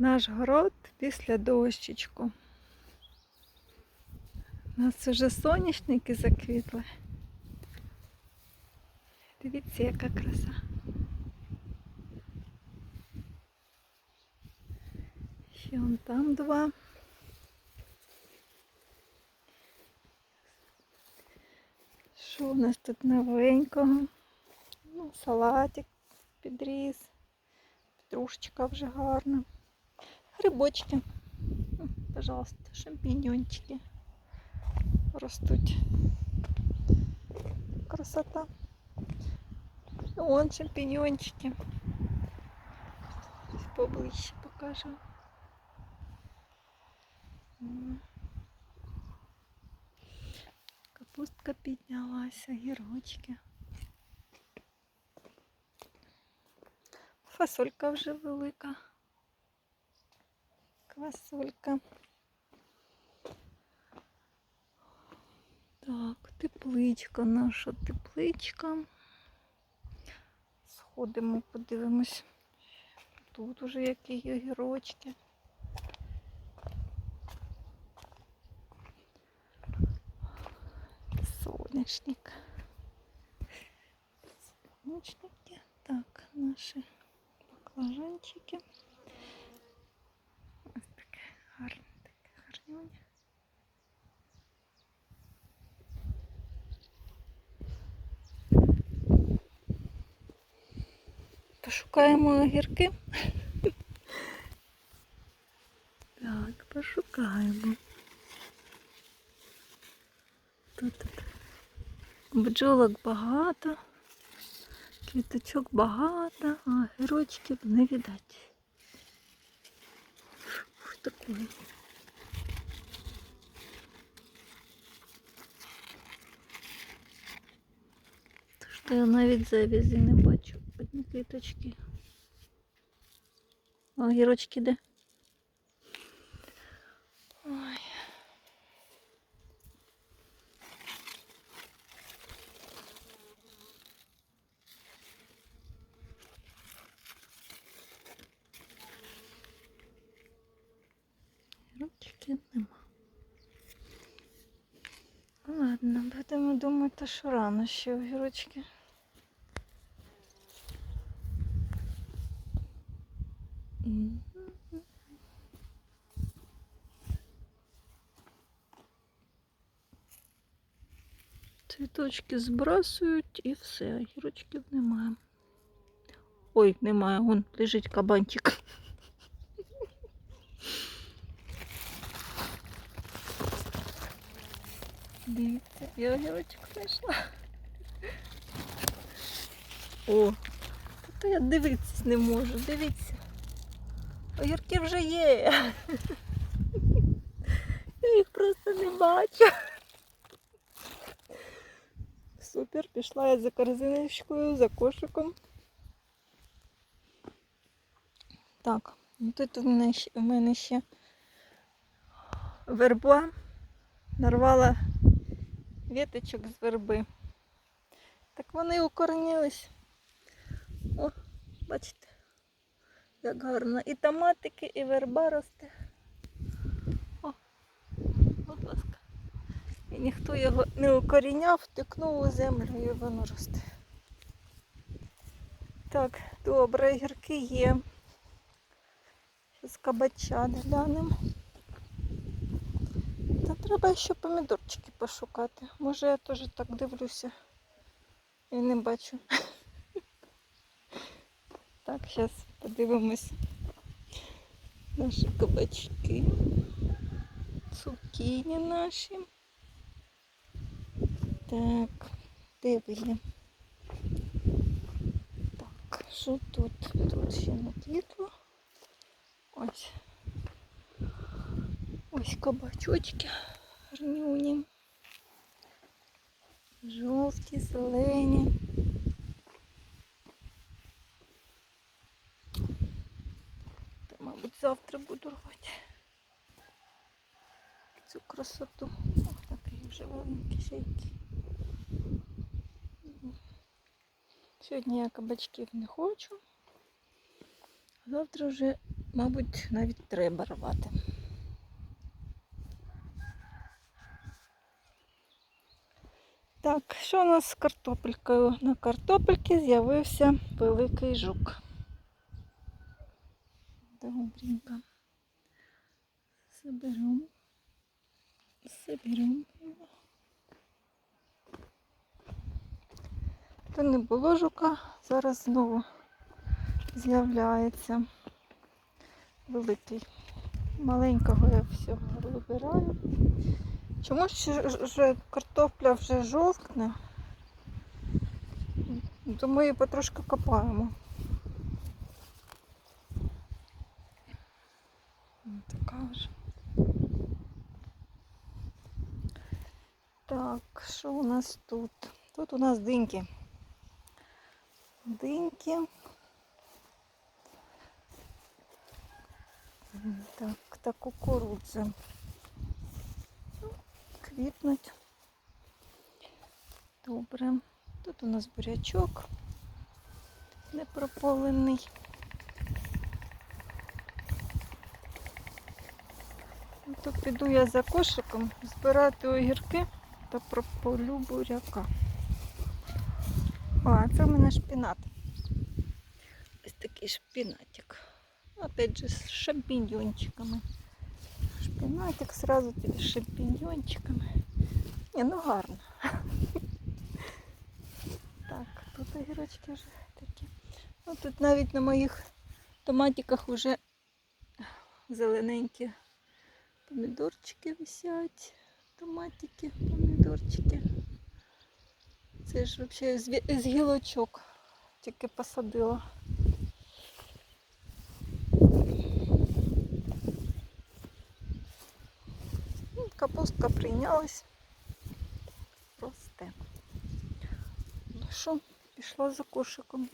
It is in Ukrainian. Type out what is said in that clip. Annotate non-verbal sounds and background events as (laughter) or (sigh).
Наш город після дощечку. У нас вже соняшники заквітли. Дивіться, яка краса. Ще вон там два. Що у нас тут новенького? Ну, салатик підріс. Петрушечка вже гарна. Грибочки. М, Пожалуйста, шампіньончики ростуть. Красота. Вон шампіньончики. Поближче покажу. М. Капустка піднялася, гірочки. Фасолька вже велика. Квасолька. Так, тепличка наша тепличка. Сходимо, подивимось. Тут уже які огірочки. Соняшник. Соняшники. Так, наші баклажанчики. Гарне, таке гарнюнє. Пошукаємо огірки. (laughs) Так, пошукаємо. Тут, бджолок багато, квіточок багато, а гірочків не видать. Ось такої. То що я навіть завязі не бачу. Одні квіточки. О, гірочки де? Ой. Гірочки нема. Ладно, будемо думати, що рано ще огірочки. Цвіточки збрасують і все, гірочків немає. Ой, немає, вон лежить кабанчик. Дивіться, я огірочок знайшла. О, та я дивитись не можу, дивіться. Огірки вже є. Я їх просто не бачу. Супер, пішла я за корзиночкою, за кошиком. Так, ну тут у мене ще, у мене ще верба. Нарвала віточок з верби. Так вони укоренились. О, бачите, як гарно. І томатики, і верба росте. О, будь ласка. І ніхто його не укоріняв, тикнув у землю і воно росте. Так, добре, гірки є. Зараз кабача глянемо. Треба ще помідорчики пошукати. Може я теж так дивлюся і не бачу. (laughs) Так, зараз подивимось наші кабачки. Цукіні наші. Так, де? Так, що тут? Тут ще не квітло. Ось. Ось кабачочки гарнюні. Жовті, зелені. Та, мабуть, завтра буду рвати цю красоту. Ох, такий вже великий шейки. Сьогодні я кабачків не хочу. Завтра вже мабуть, навіть треба рвати. Так, що у нас з картопелькою? На картопельці з'явився великий жук. Добренько. Заберемо. Заберемо. То не було жука, зараз знову з'являється великий. Маленького я всього вибираю. Чомусь ще ж- картопля вже жовтне. Тому її потрошки копаємо. Така вже. Так, що у нас тут? Тут у нас диньки. Диньки. Так, та кукурудза. Ну, Квітнуть. Добре. Тут у нас бурячок непрополений. То піду я за кошиком збирати огірки та прополю буряка. А це в мене шпінат. Ось такий шпінатик. Опять же, з шампіньйончиками. Шпінатик сразу тобі з шампіньйончиками. Ні, ну гарно. Так, тут огірочки вже такі. Ну, тут навіть на моїх томатиках вже зелененькі помідорчики висять. Томатики, помідорчики. Це ж взагалі з гілочок тільки посадила. Ну, Капустка прийнялась. Росте. Ну що, пішла за кошиком.